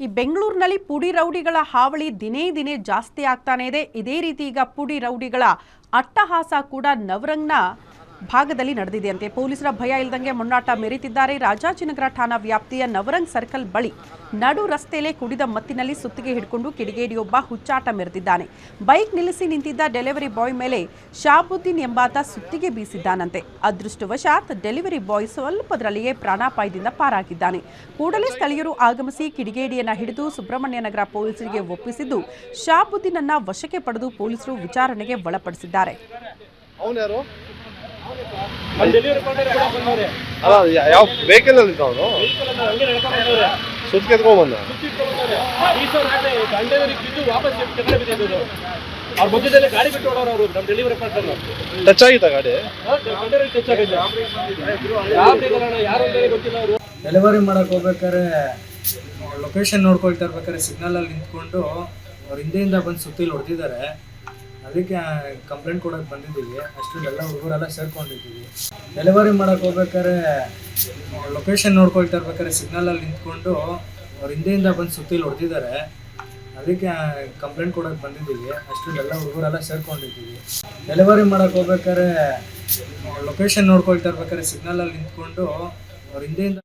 ಈ ಬೆಂಗಳೂರಿನಲ್ಲಿ ಪುಡಿ ರೌಡಿಗಳ ಹಾವಳಿ ದಿನೇ ದಿನೇ ಜಾಸ್ತಿ ಆಗ್ತಾನೆ ಇದೆ. ಇದೇ ರೀತಿ ಈಗ ಪುಡಿ ರೌಡಿಗಳ ಅಟ್ಟಹಾಸ ಕೂಡ ನವರಂಗ್ನ ಭಾಗದಲ್ಲಿ ನಡೆದಿದೆಯಂತೆ ಪೊಲೀಸರ ಭಯ ಇಲ್ಲದಂಗೆ ಮುನ್ನಾಟ ಮೆರೀತಿದ್ದಾರೆ. ರಾಜಾಜಿನಗರ ಠಾಣಾ ವ್ಯಾಪ್ತಿಯ ನವರಂಗ್ ಸರ್ಕಲ್ ಬಳಿ ನಡು ರಸ್ತೆಯಲ್ಲೇ ಕುಡಿದ ಮತ್ತಿನಲ್ಲಿ ಸುತ್ತಿಗೆ ಹಿಡ್ಕೊಂಡು ಕಿಡಿಗೇಡಿಯೊಬ್ಬ ಹುಚ್ಚಾಟ ಮೆರೆದಿದ್ದಾನೆ. ಬೈಕ್ ನಿಲ್ಲಿಸಿ ನಿಂತಿದ್ದ ಡೆಲಿವರಿ ಬಾಯ್ ಮೇಲೆ ಶಾಬುದ್ದೀನ್ ಎಂಬಾತ ಸುತ್ತಿಗೆ ಬೀಸಿದ್ದಾನಂತೆ. ಅದೃಷ್ಟವಶಾತ್ ಡೆಲಿವರಿ ಬಾಯ್ ಸ್ವಲ್ಪದರಲ್ಲಿಯೇ ಪ್ರಾಣಾಪಾಯದಿಂದ ಪಾರಾಗಿದ್ದಾನೆ. ಕೂಡಲೇ ಸ್ಥಳೀಯರು ಆಗಮಿಸಿ ಕಿಡಿಗೇಡಿಯನ್ನ ಹಿಡಿದು ಸುಬ್ರಹ್ಮಣ್ಯ ನಗರ ಪೊಲೀಸರಿಗೆ ಒಪ್ಪಿಸಿದ್ದು, ಶಾಬುದ್ದೀನನ್ನ ವಶಕ್ಕೆ ಪಡೆದು ಪೊಲೀಸರು ವಿಚಾರಣೆಗೆ ಒಳಪಡಿಸಿದ್ದಾರೆ. ಅಲ್ಲಿ ಅಲ್ಲ ಯಾವ ವೆಹಿಕಲ್ ಅಲ್ಲಿ ಅವನು? ಸುತ್ತಿ ಎತ್ಕೊಂಡ್ಬಂದ ಅವ್ರ ಮಧ್ಯದಲ್ಲಿ ಗಾಡಿ ಬಿಟ್ಟು ಓಡೋರು ಅವರು ನಮ್ಮ ಡೆಲಿವರಿ ಪಾರ್ಟ್ನರ್ ಟಚ್ ಆಗಿತ್ತ ಗಾಡಿ? ಟಚ್ ಆಗಿದೆ ಯಾರು ಅಂತಲೇ ಗೊತ್ತಿಲ್ಲ ಅವರು. ಡೆಲಿವರಿ ಮಾಡಕ್ಕೆ ಹೋಗ್ಬೇಕಾದ್ರೆ ಲೊಕೇಶನ್ ನೋಡ್ಕೊಳ್ತಾ ಇರ್ಬೇಕಾದ್ರೆ ಸಿಗ್ನಲಲ್ಲಿ ನಿಂತ್ಕೊಂಡು ಅವ್ರ ಹಿಂದೆಯಿಂದ ಬಂದು ಸುತ್ತಿಲ್ ಹೊಡೆದಿದ್ದಾರೆ. ಅದಕ್ಕೆ ಕಂಪ್ಲೇಂಟ್ ಕೊಡೋಕೆ ಬಂದಿದ್ದೀವಿ. ಅಷ್ಟು ಎಲ್ಲ ಹುಡುಗರೆಲ್ಲ ಸೇರ್ಕೊಂಡಿದ್ದೀವಿ. ಡೆಲಿವರಿ ಮಾಡೋಕೆ ಹೋಗ್ಬೇಕಾದ್ರೆ ಲೊಕೇಶನ್ ನೋಡ್ಕೊಳ್ತಾ ಇರ್ಬೇಕಾದ್ರೆ ಸಿಗ್ನಲಲ್ಲಿ ನಿಂತ್ಕೊಂಡು ಅವ್ರ ಹಿಂದೆಯಿಂದ ಬಂದು ಸುತ್ತಿಲಿ ಹೊಡೆದಿದ್ದಾರೆ. ಅದಕ್ಕೆ ಕಂಪ್ಲೇಂಟ್ ಕೊಡೋಕೆ ಬಂದಿದ್ದೀವಿ. ಅಷ್ಟರಲ್ಲೆಲ್ಲ ಹುಡುಗರೆಲ್ಲ ಸೇರ್ಕೊಂಡಿದ್ದೀವಿ. ಡೆಲಿವರಿ ಮಾಡೋಕೆ ಹೋಗ್ಬೇಕಾದ್ರೆ ಲೊಕೇಶನ್ ನೋಡ್ಕೊಳ್ತಾ ಇರ್ಬೇಕಾದ್ರೆ ಸಿಗ್ನಲಲ್ಲಿ ನಿಂತ್ಕೊಂಡು ಅವ್ರ ಹಿಂದೆಯಿಂದ